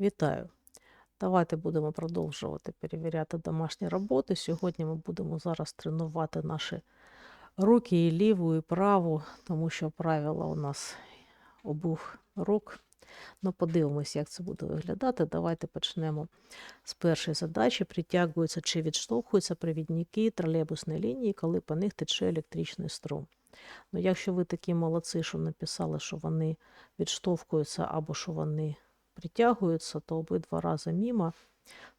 Вітаю! Давайте будемо продовжувати перевіряти домашні роботи. Сьогодні ми будемо зараз тренувати наші руки і ліву, і праву, тому що правила у нас обох рук. Ну, подивимось, як це буде виглядати. Давайте почнемо з першої задачі. Притягуються чи відштовхуються провідники тролейбусної лінії, коли по них тече електричний струм. Ну, якщо ви такі молодці, що написали, що вони відштовхуються або що вони притягуються, то обидва рази мімо,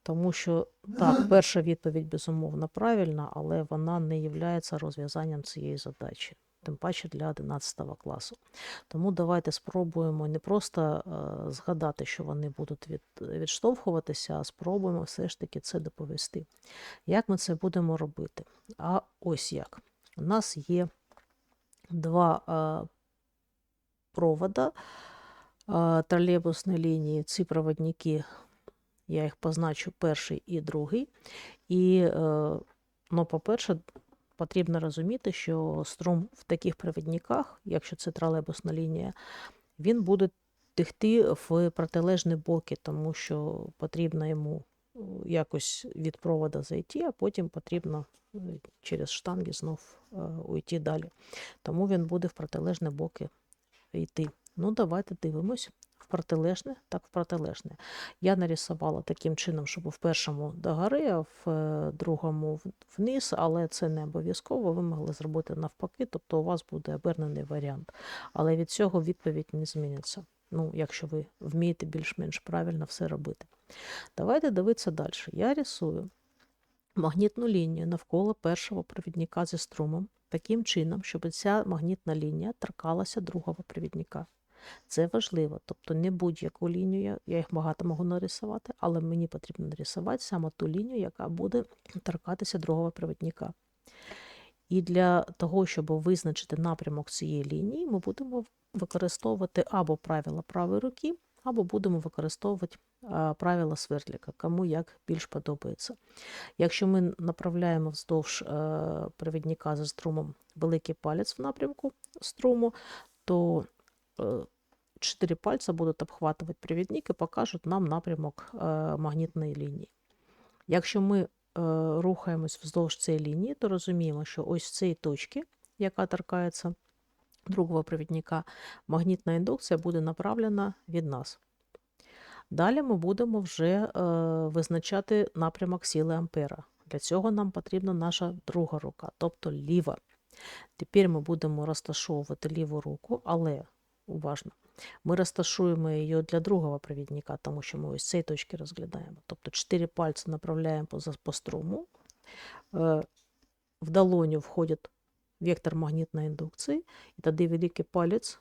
тому що так, перша відповідь безумовно правильна, але вона не є розв'язанням цієї задачі, тим паче для 11 класу. Тому давайте спробуємо не просто е, згадати, що вони будуть від, відштовхуватися, а спробуємо все ж таки це доповісти. Як ми це будемо робити? А ось як. У нас є два е, провода тролейбусної лінії. Ці проводники, я їх позначу перший і другий. І, е, ну, по-перше, потрібно розуміти, що струм в таких провідниках, якщо це тролейбусна лінія, він буде текти в протилежні боки, тому що потрібно йому е, якось від провода зайти, а потім потрібно е, через штанги знов уйти далі. Тому він буде в протилежні боки йти. Ну, давайте дивимось. В протилежне, так в протилежне. Я нарисувала таким чином, щоб в першому догори, а в е, другому вниз, але це не обов'язково. Ви могли зробити навпаки, тобто у вас буде обернений варіант. Але від цього відповідь не зміниться. Ну, якщо ви вмієте більш-менш правильно все робити. Давайте дивитися далі. Я рисую магнітну лінію навколо першого провідника зі струмом таким чином, щоб ця магнітна лінія торкалася другого провідника. Це важливо, тобто не будь-яку лінію, я- їх багато можу нарисувати, але мені потрібно нарисувати саме ту лінію, яка буде торкатися другого провідника. І для того, щоб визначити напрямок цієї лінії, ми будемо використовувати або правила правої руки, або будемо використовувати правила свердліка, кому як більш подобається. Якщо ми направляємо вздовж е, провідника за струмом великий палець в напрямку струму, то е, чотири пальця будуть обхватувати провідник і покажуть нам напрямок е, магнітної лінії. Якщо ми е, рухаємось вздовж цієї лінії, то розуміємо, що ось з цієї точки, яка торкається другого провідника, магнітна індукція буде направлена від нас. Далі ми будемо вже визначати напрямок сили Ампера. Для цього нам потрібна наша друга рука, тобто ліва. Тепер ми будемо розташовувати ліву руку, але уважно, ми розташуємо її для другого провідника, тому що ми ось з цієї точки розглядаємо. Тобто чотири пальці направляємо по, струму. Е, В долоню входить вектор магнітної індукції, і тоді великий палець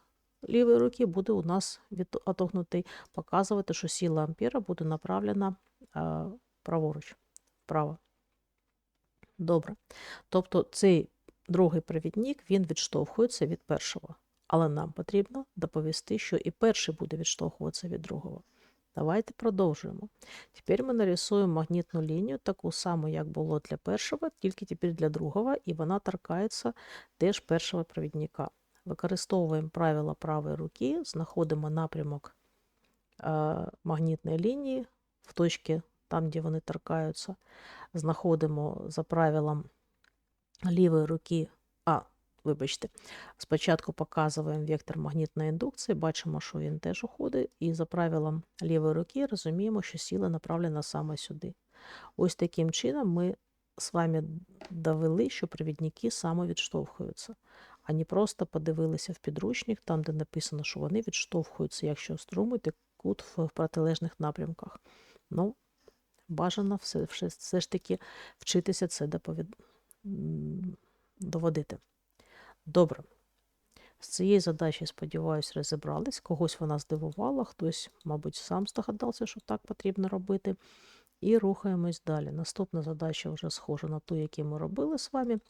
лівої руки буде у нас відотогнутий, показувати, що сила ампера буде направлена е, праворуч, вправо. Добре. Тобто цей другий провідник він відштовхується від першого. Але нам потрібно доповісти, що і перший буде відштовхуватися від другого. Давайте продовжуємо. Тепер ми нарисуємо магнітну лінію, таку саму, як було для першого, тільки тепер для другого, і вона торкається теж першого провідника. Використовуємо правила правої руки, знаходимо напрямок е, магнітної лінії в точці, там, де вони торкаються. Знаходимо за правилом лівої руки, вибачте, спочатку показуємо вектор магнітної індукції, бачимо, що він теж уходить, і за правилом лівої руки розуміємо, що сила направлена саме сюди. Ось таким чином ми з вами довели, що провідники саме відштовхуються, а не просто подивилися в підручник, там, де написано, що вони відштовхуються, якщо струми текуть в протилежних напрямках. Ну, бажано все, все, все ж таки вчитися це доповід... доводити. Добре. З цієї задачі, сподіваюся, розібрались. Когось вона здивувала, хтось, мабуть, сам здогадався, що так потрібно робити. І рухаємось далі. Наступна задача вже схожа на ту, яку ми робили з вами.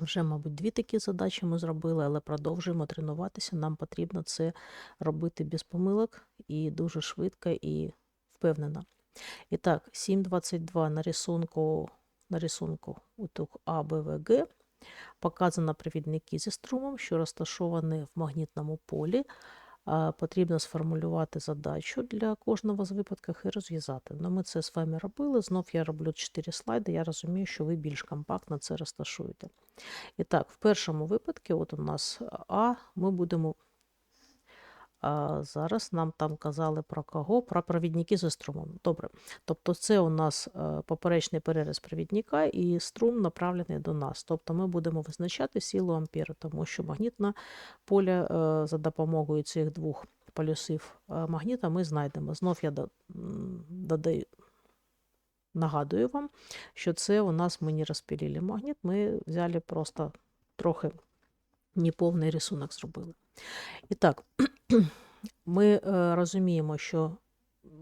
Вже, мабуть, дві такі задачі ми зробили, але продовжуємо тренуватися. Нам потрібно це робити без помилок і дуже швидко і впевнено. І так, 7.22 на рисунку, на рисунку уток А, Б, В, Г показано провідники зі струмом, що розташовані в магнітному полі потрібно сформулювати задачу для кожного з випадків і розв'язати. Ну, ми це з вами робили. Знов я роблю 4 слайди. Я розумію, що ви більш компактно це розташуєте. І так, в першому випадку, от у нас А, ми будемо. А зараз нам там казали про кого? Про провідники зі струмом. Добре. Тобто це у нас е, поперечний переріз провідника і струм направлений до нас. Тобто ми будемо визначати силу ампера, тому що магнітне поле за допомогою цих двох полюсів е, магніта ми знайдемо. Знов я додаю. Нагадую вам, що це у нас ми не розпилили магніт, ми взяли просто трохи неповний рисунок зробили. І так, ми е, розуміємо, що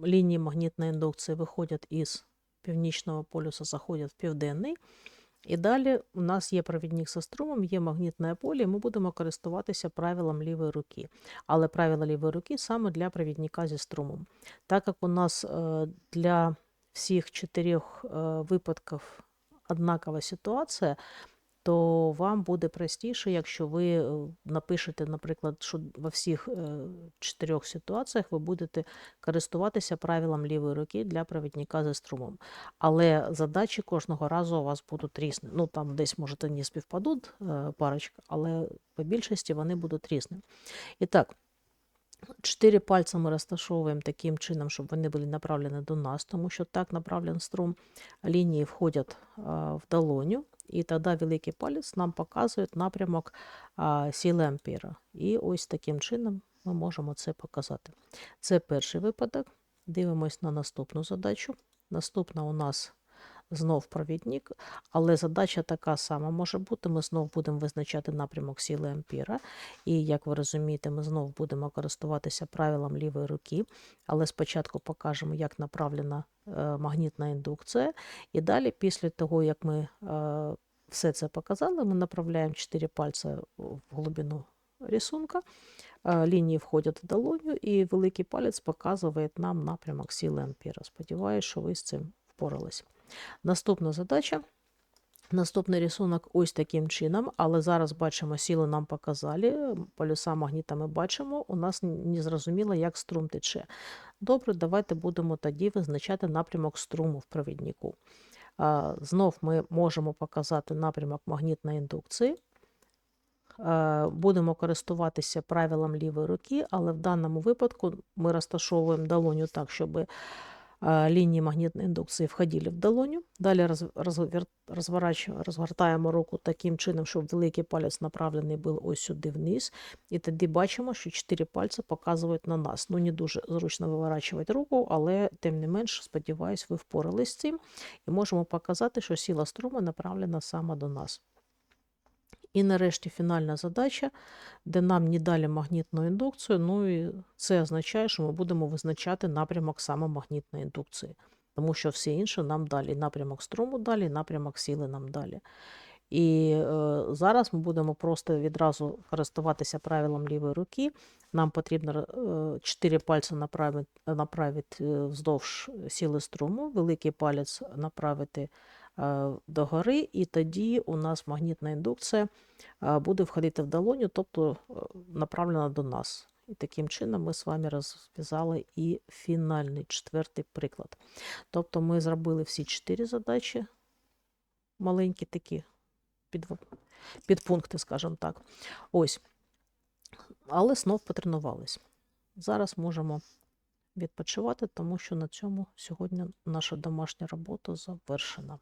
лінії магнітної індукції виходять із північного полюса, заходять в південний. І далі у нас є провідник зі струмом, є магнітне поле, і ми будемо користуватися правилом лівої руки. Але правило лівої руки саме для провідника зі струмом. Так як у нас е, для всіх чотирьох е, випадків однакова ситуація, то вам буде простіше, якщо ви е, напишете, наприклад, що во всіх е, чотирьох ситуаціях ви будете користуватися правилом лівої руки для провідника за струмом. Але задачі кожного разу у вас будуть різні. Ну там десь можете не співпадуть е, парочка, але по більшості вони будуть різні. І так. Чотири пальці ми розташовуємо таким чином, щоб вони були направлені до нас, тому що так направлений струм лінії входять в долоню, і тоді великий палець нам показує напрямок а, сили ампера. І ось таким чином ми можемо це показати. Це перший випадок. Дивимось на наступну задачу. Наступна у нас знов провідник, але задача така сама може бути. Ми знов будемо визначати напрямок сили ампера. І, як ви розумієте, ми знов будемо користуватися правилом лівої руки, але спочатку покажемо, як направлена е, магнітна індукція. І далі, після того, як ми е, все це показали, ми направляємо 4 пальці в глибину рисунка. Е, Лінії входять в долоню, і великий палець показує нам напрямок сили ампера. Сподіваюсь, що ви з цим впорались. Наступна задача. Наступний рисунок ось таким чином, але зараз бачимо, сіли нам показали, полюса магніта ми бачимо, у нас не зрозуміло, як струм тече. Добре, давайте будемо тоді визначати напрямок струму в провіднику. Знов ми можемо показати напрямок магнітної індукції. Будемо користуватися правилом лівої руки, але в даному випадку ми розташовуємо долоню так, щоб е, лінії магнітної індукції входили в долоню. Далі роз- розгортаємо руку таким чином, щоб великий палець направлений був ось сюди вниз. І тоді бачимо, що чотири пальці показують на нас. Ну, не дуже зручно виворачувати руку, але тим не менш, сподіваюсь, ви впорались з цим. І можемо показати, що сила струму направлена саме до нас. І нарешті фінальна задача, де нам не дали магнітну індукцію. Ну і це означає, що ми будемо визначати напрямок саме магнітної індукції, тому що всі інші нам далі. Напрямок струму далі, напрямок сили нам далі. І е, зараз ми будемо просто відразу користуватися правилом лівої руки. Нам потрібно е, 4 пальці направити, направити е, вздовж сили струму, великий палець направити догори, і тоді у нас магнітна індукція е, буде входити в долоню, тобто е, направлена до нас. І таким чином ми з вами розв'язали і фінальний четвертий приклад. Тобто ми зробили всі чотири задачі, маленькі такі під, підпункти, скажімо так. Ось. Але знов потренувались. Зараз можемо відпочивати, тому що на цьому сьогодні наша домашня робота завершена.